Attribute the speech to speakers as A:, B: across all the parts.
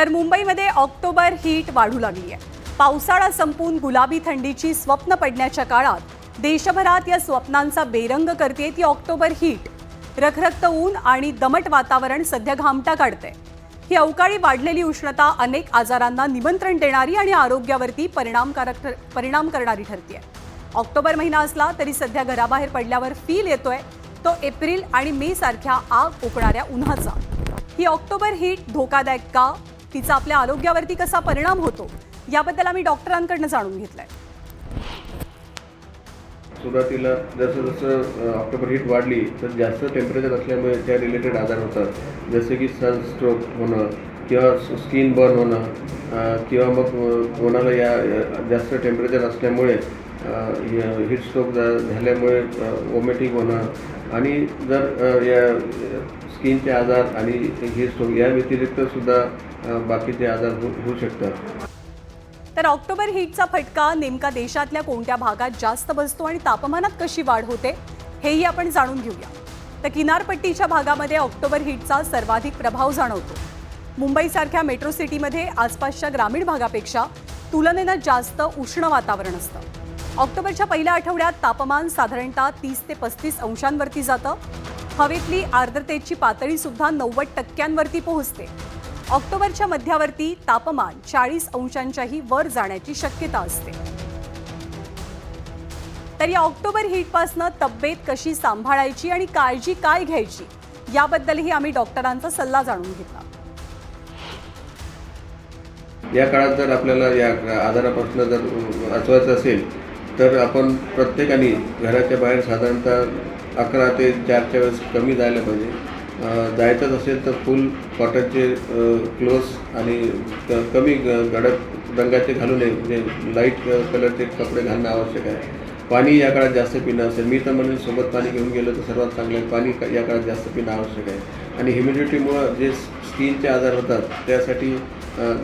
A: तर मुंबईमध्ये October heat वाढू लागली आहे पावसाळा संपून गुलाबी थंडीची स्वप्न पडण्याच्या काळात देशभरात या स्वप्नांचा बेरंग करते ती ऑक्टोबर हीट रखरखत ऊन आणि दमट वातावरण सध्या घामटा काढते ही अवकाळी वाढलेली उष्णता अनेक आजारांना निमंत्रण देणारी आणि आरोग्यावरती परिणामकारक परिणाम करणारी ठरते ऑक्टोबर महिना असला तरी सध्या घराबाहेर पडल्यावर फील येतोय. तो एप्रिल आणि मे सारख्या आग ओकणाऱ्या उन्हाचा. ही ऑक्टोबर हीट धोकादायक का? तिचा आपल्या आरोग्यावरती कसा परिणाम होतो याबद्दल आम्ही डॉक्टरांकडनं जाणून घेतलंय.
B: सुरुवातीला जसं जसं ऑक्टोबर हीट वाढली तर जास्त टेम्परेचर असल्यामुळे त्या रिलेटेड आजार होतात. जसे की सनस्ट्रोक होणं किंवा स्किन बर्न होणं किंवा मग कोणाला या जास्त टेम्परेचर असल्यामुळे हीट स्ट्रोक झाल्यामुळे वॉमिटिंग होणं. आणि जर या स्किनचे आजार आणि हीट स्ट्रोक या व्यतिरिक्त सुद्धा बाकीचे आजार हो-, होऊ शकतात.
A: तर ऑक्टोबर हीटचा फटका नेमका देशातल्या कोणत्या भागात जास्त बसतो आणि तापमानात कशी वाढ होते हेही आपण जाणून घेऊया. तर किनारपट्टीच्या भागामध्ये ऑक्टोबर हीटचा सर्वाधिक प्रभाव जाणवतो. मुंबईसारख्या मेट्रो सिटीमध्ये आसपासच्या ग्रामीण भागापेक्षा तुलनेनं जास्त उष्ण वातावरण असतं. ऑक्टोबरच्या पहिल्या आठवड्यात तापमान साधारणतः तीस ते पस्तीस अंशांवरती जातं. हवेतली आर्द्रतेची पातळी सुद्धा नव्वद टक्क्यांवरती पोहोचते. ऑक्टोबरच्या मध्यावरती तापमान चाळीस अंशांच्याही वर जाण्याची शक्यता असते. तर या ऑक्टोबर हीटपासनं तब्येत कशी सांभाळायची आणि काळजी काय घ्यायची याबद्दलही आम्ही डॉक्टरांचा सल्ला जाणून घेतला.
B: या काळात जर आपल्याला या आजारापासून जर वाचवायचं असेल तर आपण प्रत्येकाने घराच्या बाहेर साधारणतः अकरा ते चारच्या वेळेस कमी जायला पाहिजे. जायचंच असेल तर फुल कॉटनचे क्लोज आणि क- कमी ग- गडद रंगाचे घालू नये. म्हणजे लाइट कलरचे कपडे घालणं आवश्यक आहे. पाणी या काळात जास्त पिणं असेल. मी तर म्हणेन सोबत पाणी घेऊन गेलं तर सर्वात चांगलं आहे. पाणी या काळात जास्त पिणं आवश्यक आहे. आणि ह्युमिडिटीमुळं जे स्किनचे आजार होतात त्यासाठी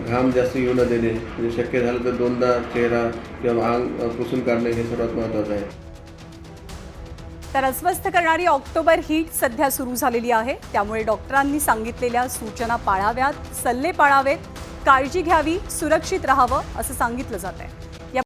B: घाम जास्त येऊ न देणे. म्हणजे शक्य झालं तर दोनदा चेहरा किंवा अंग पुसून काढणे हे सर्वात महत्त्वाचं आहे.
A: तर अस्वस्थ करणारी ऑक्टोबर हीट सध्या सुरू झालेली आहे. त्यामुळे डॉक्टरांनी सांगितलेल्या सूचना पाळाव्यात सल्ले पाळावेत काळजी घ्यावी सुरक्षित राहावं असं सांगितलं जात आहे